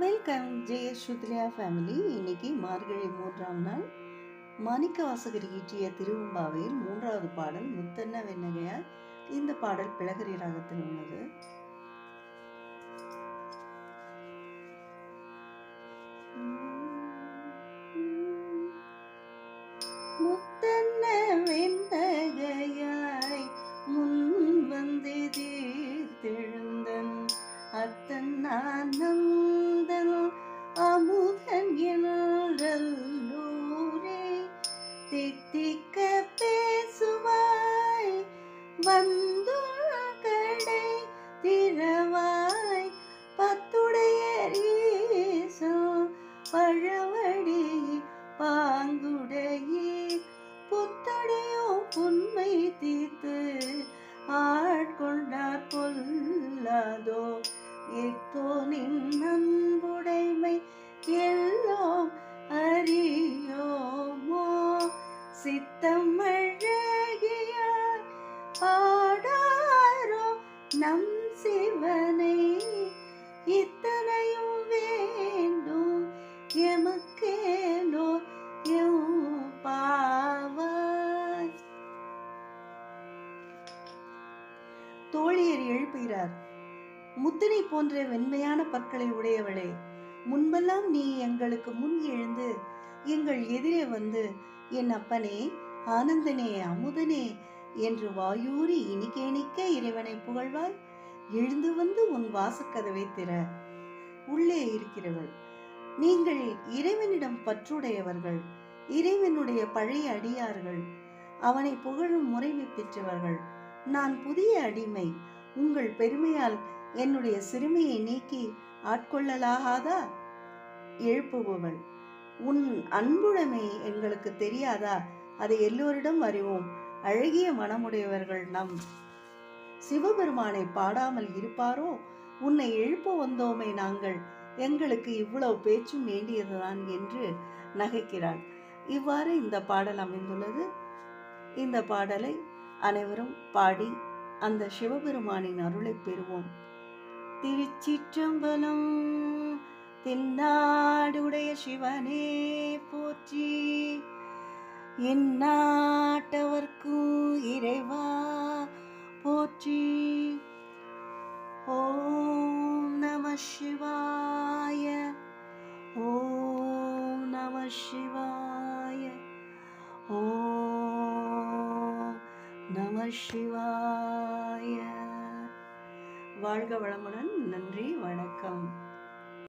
Welcome ஜெய சுத்ரியா family இன்னைக்கு மார்கழி மூன்றாம் நாள். மாணிக்க வாசகர் இயற்றிய திருவம்பாவையில் மூன்றாவது பாடல் முத்தன்ன வெண்ணகையார் இந்த பாடல் பிளகரி ராகத்தில் உள்ளது. வந்து கடை திறவாய் பத்துடைய ஈசோ பழவடி பாங்குடையீர் புத்தடையோ புன்மை தீர்த்து ஆட்கொண்டார் பொல்லாதோ இத்தோ நின் நம் சிவனை இத்தனையும் வேண்டும். எமக்கேனோ பாவாய். தோழியர் எழுப்புகிறார் முத்தினை போன்ற வெண்மையான பற்களை உடையவளே முன்பெல்லாம் நீ எங்களுக்கு முன் எழுந்து எங்கள் எதிரே வந்து என் அப்பனே ஆனந்தனே அமுதனே என்று வாயூறி இனிக்கேணிக்க இறைவனை புகழ்வாய் எழுந்து வந்து உன் வாசக்கதவை திற. உள்ளே இருக்கிறவள் நீங்கள் இறைவனிடம் பற்றுடையவர்கள் இறைவனுடைய பழைய அடியார்கள் அவனை புகழும் முறைமை பெற்றவர்கள். நான் புதிய அடிமை உங்கள் பெருமையால் என்னுடைய சிறுமையை நீக்கி ஆட்கொள்ளலாகாதா? எழுப்புபவள் உன் அன்புடைமை எங்களுக்கு தெரியாதா? அதை எல்லோரிடம் அறிவோம். அழகிய மனமுடையவர்கள் நம் சிவபெருமானை பாடாமல் இருப்பாரோ? உன்னை எழுப்ப வந்தோமே நாங்கள். எங்களுக்கு இவ்வளவு பேச்சும் வேண்டியதுதான் என்று நகைக்கிறாள். இவ்வாறு இந்த பாடல் அமைந்துள்ளது. இந்த பாடலை அனைவரும் பாடி அந்த சிவபெருமானின் அருளை பெறுவோம். திருச்சிற்றம்பலம் தென்னாடுடைய சிவனே போற்றி எந்நாட்டவர்க்கும் இறைவா போற்றி. ஓம் நம சிவாய ஓம் நம சிவாய ஓம் நம சிவாய. வாழ்க வளமுடன் நன்றி வணக்கம்.